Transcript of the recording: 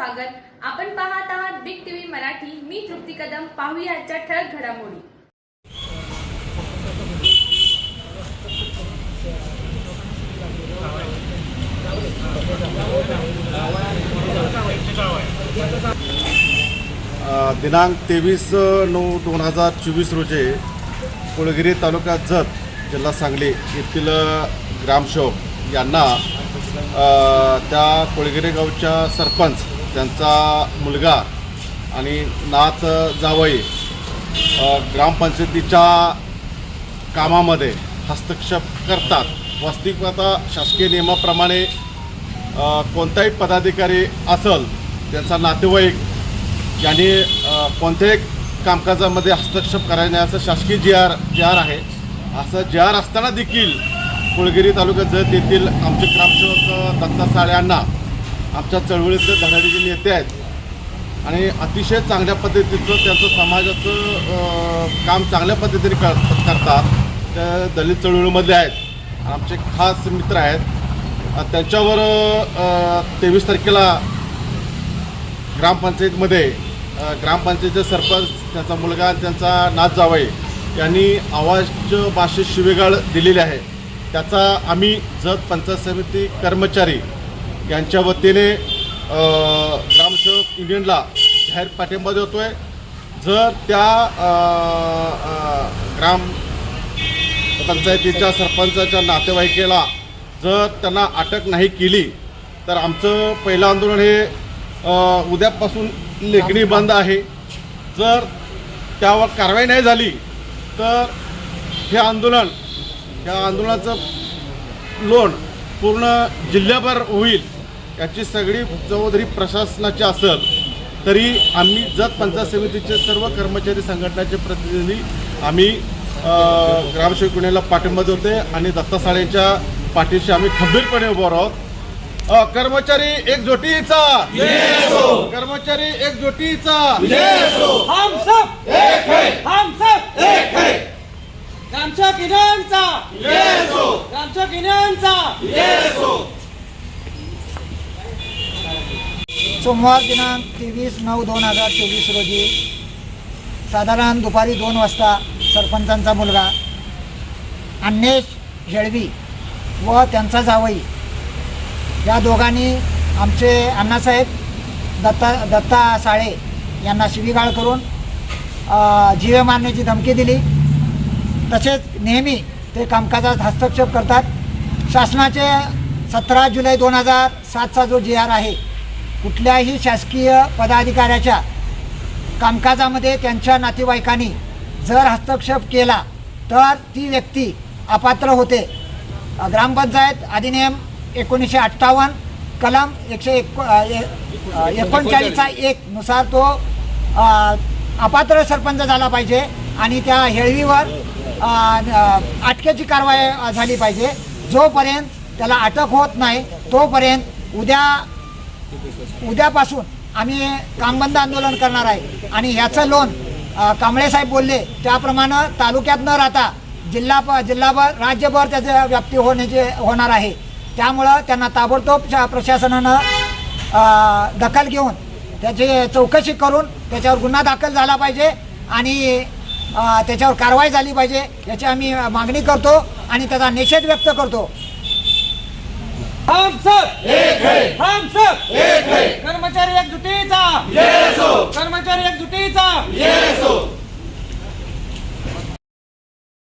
स्वागत. आपण पाहत आहात बिग टीव्ही मराठी. मी तृप्ती कदम. पाहूया आजच्या ठळक घडामोडी. दिनांक तेवीस नऊ दोन हजार चोवीस रोजी कुळगिरी तालुका जत जिल्हा सांगली येथील ग्रामसेवक यांना त्या कुळगिरी गावच्या सरपंच त्यांचा मुलगा आणि नात जावई ग्रामपंचायतीच्या कामामध्ये हस्तक्षेप करतात. वास्तविकता शासकीय नियमाप्रमाणे कोणताही पदाधिकारी असल त्यांचा नातेवाईक यांनी कोणत्याही कामकाजामध्ये हस्तक्षेप करण्याचं शासकीय जी आर जी आर आहे. असं जी आर असताना देखील कुळगिरी तालुक्यात जत येथील आमचे ग्रामसेवक दत्ता साळे यांना आमच्या चळवळीतले धडाडीचे नेते आहेत आणि अतिशय चांगल्या पद्धतीचं त्यांचं समाजाचं काम चांगल्या पद्धतीने कर करतात. त्या दलित चळवळीमधले आहेत. आमचे खास मित्र आहेत. त्यांच्यावर तेवीस तारखेला ग्रामपंचायतमध्ये ग्रामपंचायतीचे सरपंच त्यांचा मुलगा त्यांचा नाथ जावई यांनी आवाज भाषेत शिवेगाळ दिलेली आहे. त्याचा आम्ही जत पंचायत समिती कर्मचारी यांच्या वतीने ग्रामसेवक युनियनला जाहीर पाठिंबा देतो आहे जर त्या ग्राम पंचायतीच्या सरपंचाच्या नातेवाईकेला जर त्यांना अटक नाही केली तर आमचं पहिलं आंदोलन हे उद्यापासून लेखणी बंद आहे. जर त्यावर कारवाई नाही झाली तर हे आंदोलन या आंदोलनाचं लोन पूर्ण जिल्ह्याभर होईल. याची सगळी जबाबदारी प्रशासनाची असेल तरी आम्ही जत पंचायत समितीचे सर्व कर्मचारी संघटनाचे प्रतिनिधी आम्ही ग्रामसेवक पुण्याला पाठिंबा देतोय आणि दत्ता साळेंच्या पाठीशी आम्ही खंबीरपणे उभं आहोत अ, कर्मचारी एकजुटीचा! कर्मचारी एकजुटीचा! ग्रामसेवक सोमवार दिनांक तेवीस नऊ दोन हजार चोवीस रोजी साधारण दुपारी दोन वाजता सरपंचांचा मुलगा अन्नेश हेळवी व त्यांचा जावई या दोघांनी आमचे अण्णासाहेब दत्ता दत्ता साळे यांना शिवीगाळ करून जीवे मारण्याची धमकी दिली. तसेच नेहमी ते कामकाजात हस्तक्षेप करतात. शासनाचे सतरा जुलै दोन हजार सातचा जो जी आर आहे कुठल्याही शासकीय पदाधिकाऱ्याच्या कामकाजामध्ये त्यांच्या नातेवाईकांनी जर हस्तक्षेप केला तर ती व्यक्ती अपात्र होते. ग्रामपंचायत अधिनियम एकोणीसशे अठ्ठावन्न कलम एकशे एको एकोणचाळीसचा एक नुसार तो अपात्र सरपंच झाला पाहिजे आणि त्या हेळवीवर अटकेची कारवाई झाली पाहिजे. जोपर्यंत त्याला अटक होत नाही तोपर्यंत उद्या उद्यापासून आम्ही कामबंद आंदोलन करणार आहे. आणि ह्याचं लोन कांबळे साहेब बोलले त्याप्रमाणे तालुक्यात न राहता जिल्हा प जिल्हाभर राज्यभर त्याचं व्याप्ती होण्याचे होणार आहे. त्यामुळं त्यांना ताबडतोब शा- प्रशासनानं दखल घेऊन त्याची चौकशी करून त्याच्यावर गुन्हा दाखल झाला पाहिजे आणि त्याच्यावर कारवाई झाली पाहिजे याची आम्ही मागणी करतो आणि त्याचा निषेध व्यक्त करतो. हम सब एक है हम सब एक है कर्मचारी एकजुटीचा